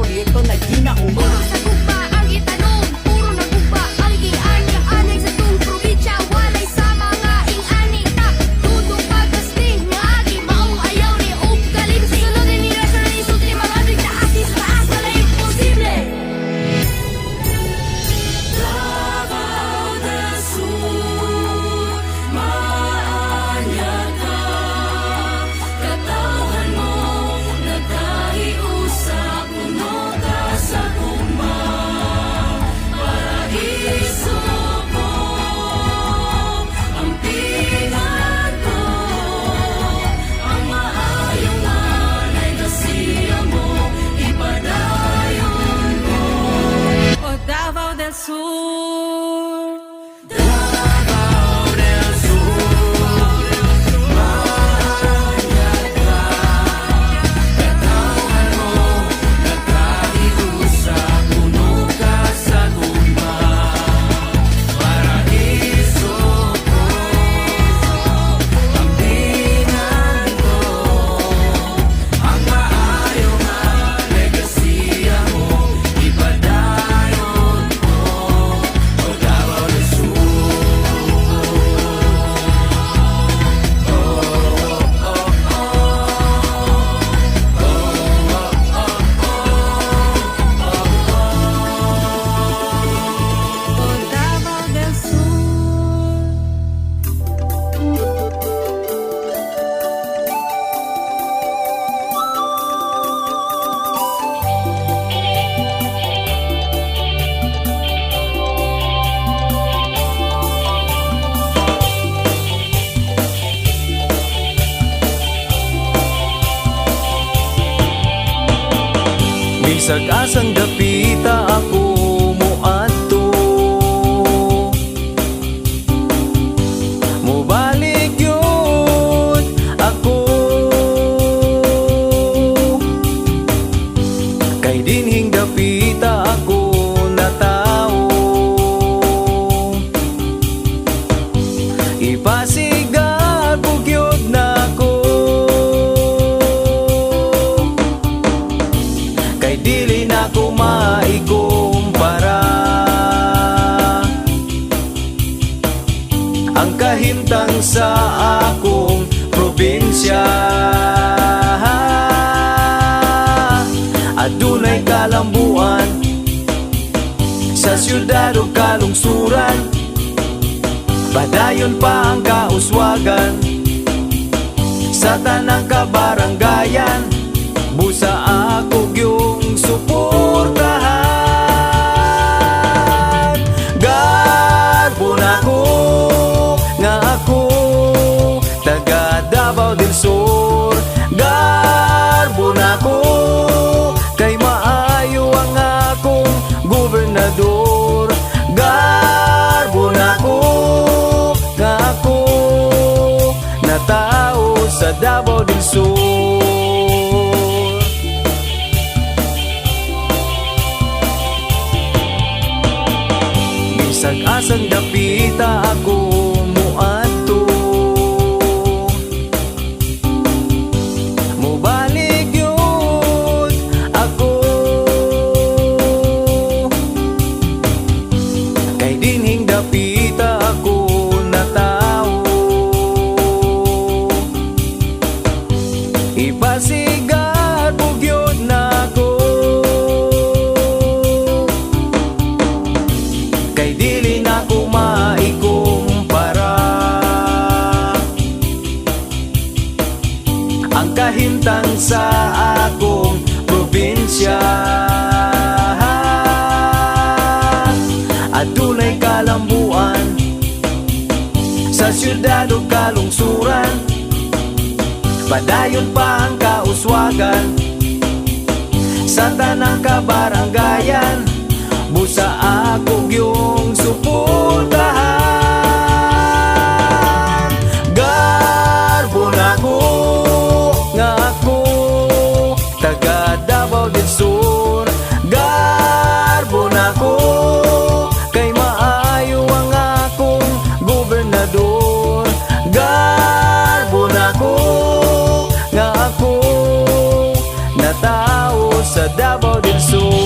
proyecto Nike kasagasa ang ang kahintang sa akong probinsya. Adunay kalambuan sa siyudad o kalungsuran. Padayon pa ang kauswagan sa tanang kabarangayan. Mansur Bisag asang dapita ako. Padayon pa ang kauswagan. Sa tanang kabarangayan Busa akong yung suportahan. să dea bordul sus